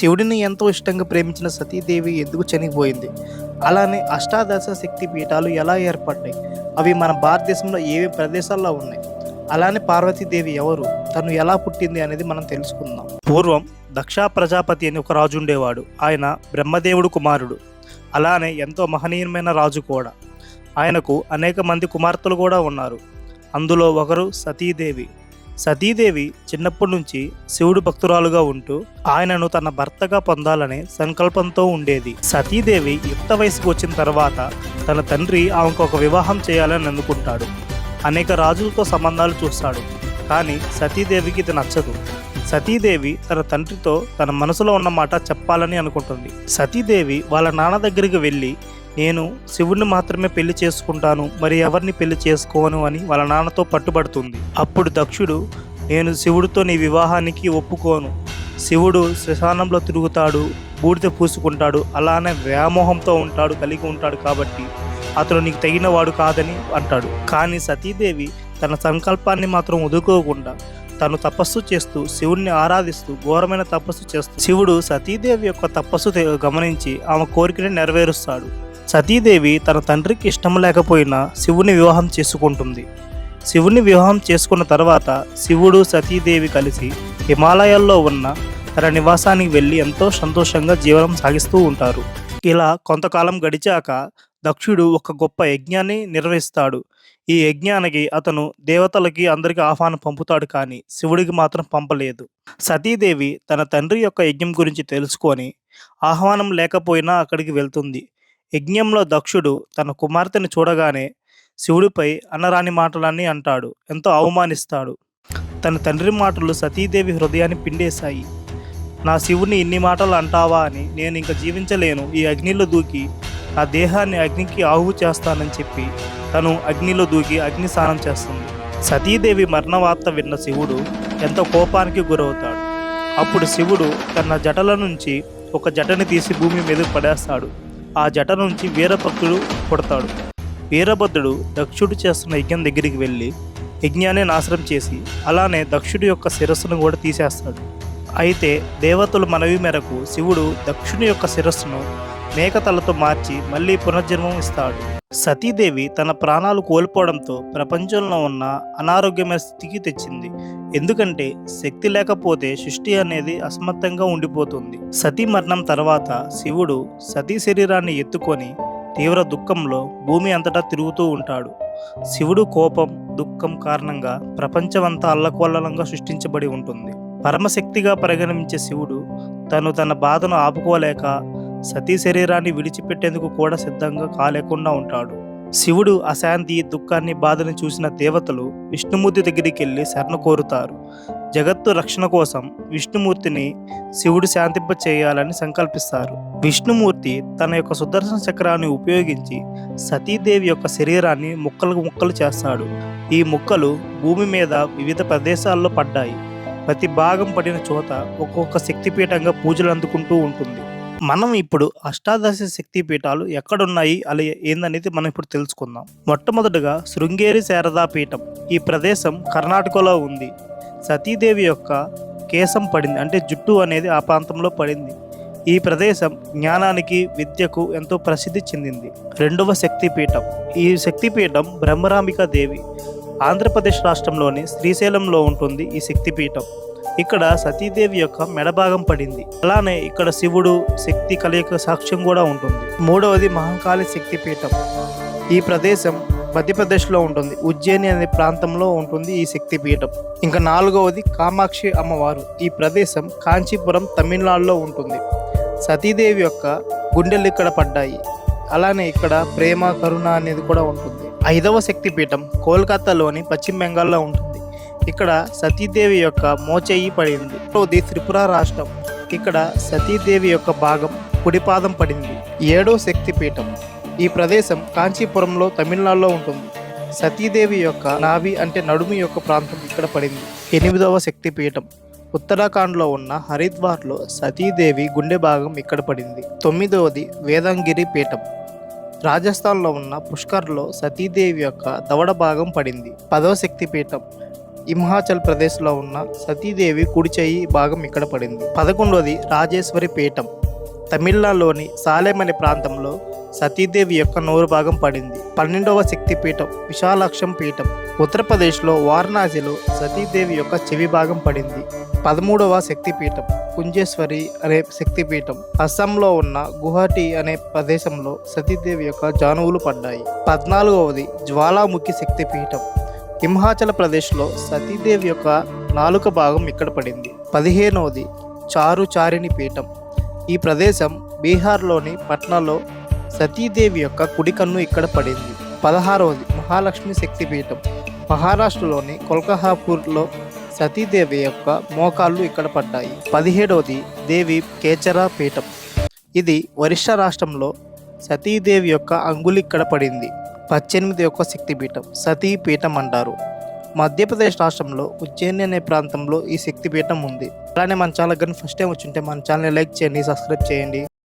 శివుడిని ఎంతో ఇష్టంగా ప్రేమించిన సతీదేవి ఎందుకు చనిపోయింది? అలానే అష్టాదశ శక్తి పీఠాలు ఎలా ఏర్పడ్డాయి? అవి మన భారతదేశంలో ఏవే ప్రదేశాల్లో ఉన్నాయి? అలానే పార్వతీదేవి ఎవరు? తను ఎలా పుట్టింది అనేది మనం తెలుసుకుందాం. పూర్వం దక్షా ప్రజాపతి అని ఒక రాజు ఉండేవాడు. ఆయన బ్రహ్మదేవుడు కుమారుడు. అలానే ఎంతో మహనీయమైన రాజు కూడా. ఆయనకు అనేక మంది కుమార్తెలు కూడా ఉన్నారు. అందులో ఒకరు సతీదేవి. సతీదేవి చిన్నప్పటి నుంచి శివుడు భక్తురాలుగా ఉంటూ ఆయనను తన భర్తగా పొందాలనే సంకల్పంతో ఉండేది. సతీదేవి యుక్త వయసుకు వచ్చిన తర్వాత తన తండ్రి ఆమెకు ఒక వివాహం చేయాలని అనుకుంటాడు. అనేక రాజులతో సంబంధాలు చూస్తాడు. కానీ సతీదేవికి ఇది నచ్చదు. సతీదేవి తన తండ్రితో తన మనసులో ఉన్న మాట చెప్పాలని అనుకుంటుంది. సతీదేవి వాళ్ళ నాన్న దగ్గరికి వెళ్ళి నేను శివుణ్ణి మాత్రమే పెళ్ళి చేసుకుంటాను మరి ఎవరిని పెళ్ళి చేసుకోను అని వాళ్ళ నాన్నతో పట్టుబడుతుంది. అప్పుడు దక్షుడు నేను శివుడితో నీ వివాహానికి ఒప్పుకోను. శివుడు శ్మశానంలో తిరుగుతాడు బూడిద పూసుకుంటాడు అలానే వ్యామోహంతో ఉంటాడు కలిగి ఉంటాడు కాబట్టి అతను నీకు తగిన వాడు కాదని అంటాడు. కానీ సతీదేవి తన సంకల్పాన్ని మాత్రం వదులుకోకుండా తను తపస్సు చేస్తూ శివుణ్ణి ఆరాధిస్తూ ఘోరమైన తపస్సు చేస్తూ శివుడు సతీదేవి యొక్క తపస్సు గమనించి ఆమె కోరికని నెరవేరుస్తాడు. సతీదేవి తన తండ్రికి ఇష్టం లేకపోయినా శివుని వివాహం చేసుకుంటుంది. శివుని వివాహం చేసుకున్న తర్వాత శివుడు సతీదేవి కలిసి హిమాలయాల్లో ఉన్న తన నివాసానికి వెళ్ళి ఎంతో సంతోషంగా జీవనం సాగిస్తూ ఉంటారు. ఇలా కొంతకాలం గడిచాక దక్షుడు ఒక గొప్ప యజ్ఞాన్ని నిర్వహిస్తాడు. ఈ యజ్ఞానికి అతను దేవతలకి అందరికీ ఆహ్వానం పంపుతాడు కానీ శివుడికి మాత్రం పంపలేదు. సతీదేవి తన తండ్రి యొక్క యజ్ఞం గురించి తెలుసుకొని ఆహ్వానం లేకపోయినా అక్కడికి వెళ్తుంది. యజ్ఞంలో దక్షుడు తన కుమార్తెను చూడగానే శివుడిపై అన్నరాని మాటలన్నీ అంటాడు ఎంతో అవమానిస్తాడు. తన తండ్రి మాటలు సతీదేవి హృదయాన్ని పిండేశాయి. నా శివుని ఇన్ని మాటలు అంటావా అని నేను ఇంక జీవించలేను ఈ అగ్నిలో దూకి నా దేహాన్ని అగ్నికి ఆహు చేస్తానని చెప్పి తను అగ్నిలో దూకి అగ్ని స్నానం చేస్తుంది. సతీదేవి మరణవార్త విన్న శివుడు ఎంతో కోపానికి గురవుతాడు. అప్పుడు శివుడు తన జటల నుంచి ఒక జటని తీసి భూమి మీద పడేస్తాడు. ఆ జట నుంచి వీరభద్రుడు పుడతాడు. వీరభద్రుడు దక్షుడు చేస్తున్న యజ్ఞం దగ్గరికి వెళ్ళి యజ్ఞాన్ని నాశనం చేసి అలానే దక్షుడి యొక్క శిరస్సును కూడా తీసేస్తాడు. అయితే దేవతల మనవి మేరకు శివుడు దక్షుని యొక్క శిరస్సును మేకతలతో మార్చి మళ్ళీ పునర్జన్మం ఇస్తాడు. సతీదేవి తన ప్రాణాలు కోల్పోవడంతో ప్రపంచంలో ఉన్న అనారోగ్యమైన స్థితికి తెచ్చింది. ఎందుకంటే శక్తి లేకపోతే సృష్టి అనేది అసమర్థంగా ఉండిపోతుంది. సతీ మరణం తర్వాత శివుడు సతీ శరీరాన్ని ఎత్తుకొని తీవ్ర దుఃఖంలో భూమి అంతటా తిరుగుతూ ఉంటాడు. శివుడు కోపం దుఃఖం కారణంగా ప్రపంచమంతా అల్లకొల్లలంగా సృష్టించబడి ఉంటుంది. పరమశక్తిగా పరిగణించే శివుడు తను తన బాధను ఆపుకోలేక సతీ శరీరాన్ని విడిచిపెట్టేందుకు కూడా సిద్ధంగా కాలేకుండా ఉంటాడు. శివుడు అశాంతి దుఃఖాన్ని బాధని చూసిన దేవతలు విష్ణుమూర్తి దగ్గరికి వెళ్ళి శరణ కోరుతారు. జగత్తు రక్షణ కోసం విష్ణుమూర్తిని శివుడు శాంతింప చేయాలని సంకల్పిస్తారు. విష్ణుమూర్తి తన యొక్క సుదర్శన చక్రాన్ని ఉపయోగించి సతీదేవి యొక్క శరీరాన్ని ముక్కలు ముక్కలు చేస్తాడు. ఈ ముక్కలు భూమి మీద వివిధ ప్రదేశాల్లో పడ్డాయి. ప్రతి భాగం పడిన చోట ఒక్కొక్క శక్తిపీఠంగా పూజలు అందుకుంటూ ఉంటుంది. మనం ఇప్పుడు అష్టాదశ శక్తి పీఠాలు ఎక్కడున్నాయి అలా ఏందనేది మనం ఇప్పుడు తెలుసుకుందాం. మొట్టమొదటగా శృంగేరి శారదా పీఠం. ఈ ప్రదేశం కర్ణాటకలో ఉంది. సతీదేవి యొక్క కేశం పడింది. అంటే జుట్టు అనేది ఆ ప్రాంతంలో పడింది. ఈ ప్రదేశం జ్ఞానానికి విద్యకు ఎంతో ప్రసిద్ధి చెందింది. రెండవ శక్తిపీఠం. ఈ శక్తిపీఠం బ్రహ్మరాంబిక దేవి ఆంధ్రప్రదేశ్ రాష్ట్రంలోని శ్రీశైలంలో ఉంటుంది ఈ శక్తిపీఠం. ఇక్కడ సతీదేవి యొక్క మెడభాగం పడింది. అలానే ఇక్కడ శివుడు శక్తి కలయిక సాక్ష్యం కూడా ఉంటుంది. మూడవది మహంకాళి శక్తిపీఠం. ఈ ప్రదేశం మధ్యప్రదేశ్లో ఉంటుంది. ఉజ్జయిని అనే ప్రాంతంలో ఉంటుంది ఈ శక్తిపీఠం. ఇంకా నాలుగవది కామాక్షి అమ్మవారు. ఈ ప్రదేశం కాంచీపురం తమిళనాడులో ఉంటుంది. సతీదేవి యొక్క గుండెలు ఇక్కడ పడ్డాయి. అలానే ఇక్కడ ప్రేమ కరుణ అనేది కూడా ఉంటుంది. ఐదవ శక్తిపీఠం కోల్కతాలోని పశ్చిమ బెంగాల్లో ఉంటుంది. ఇక్కడ సతీదేవి యొక్క మోచేయి పడింది. ఇది త్రిపుర రాష్ట్రం. ఇక్కడ సతీదేవి యొక్క భాగం కుడిపాదం పడింది. ఏడో శక్తిపీఠం. ఈ ప్రదేశం కాంచీపురంలో తమిళనాడులో ఉంటుంది. సతీదేవి యొక్క నాభి అంటే నడుము యొక్క ప్రాంతం ఇక్కడ పడింది. ఎనిమిదవ శక్తిపీఠం. ఉత్తరాఖండ్లో ఉన్న హరిద్వార్లో సతీదేవి గుండె భాగం ఇక్కడ పడింది. తొమ్మిదవది వేదంగిరి పీఠం. రాజస్థాన్లో ఉన్న పుష్కర్లో సతీదేవి యొక్క దవడ భాగం పడింది. పదవ శక్తిపీఠం. హిమాచల్ ప్రదేశ్లో ఉన్న సతీదేవి కుడిచేయి భాగం ఇక్కడ పడింది. పదకొండవది రాజేశ్వరి పీఠం. తమిళనాడులోని సాలెం అనే ప్రాంతంలో సతీదేవి యొక్క నోరు భాగం పడింది. పన్నెండవ శక్తి పీఠం విశాలాక్షం పీఠం. ఉత్తరప్రదేశ్లో వారణాసిలో సతీదేవి యొక్క చెవి భాగం పడింది. పదమూడవ శక్తిపీఠం కుంజేశ్వరి అనే శక్తిపీఠం అస్సాంలో ఉన్న గువాహటి అనే ప్రదేశంలో సతీదేవి యొక్క జానువులు పడ్డాయి. పద్నాలుగవది జ్వాలాముఖి శక్తిపీఠం హిమాచల్ ప్రదేశ్లో సతీదేవి యొక్క నాలుక భాగం ఇక్కడ పడింది. పదిహేనవది చారు చారిణి పీఠం. ఈ ప్రదేశం బీహార్లోని పట్నాలో సతీదేవి యొక్క కుడి కన్ను ఇక్కడ పడింది. పదహారవది మహాలక్ష్మి శక్తి పీఠం. మహారాష్ట్రలోని కొల్కహాపూర్లో సతీదేవి యొక్క మోకాళ్ళు ఇక్కడ పడ్డాయి. పదిహేడవది దేవి కేచరా పీఠం. ఇది ఒరిస్సా రాష్ట్రంలో సతీదేవి యొక్క అంగులి ఇక్కడ పడింది. పద్దెనిమిది యొక్క శక్తిపీఠం సతీ పీఠం అంటారు. మధ్యప్రదేశ్ రాష్ట్రంలో ఉజ్జయిని అనే ప్రాంతంలో ఈ శక్తిపీఠం ఉంది. అలానే మన ఛానల్ కానీ ఫస్ట్ టైం వచ్చింటే మన ఛానల్ని లైక్ చేయండి సబ్స్క్రైబ్ చేయండి.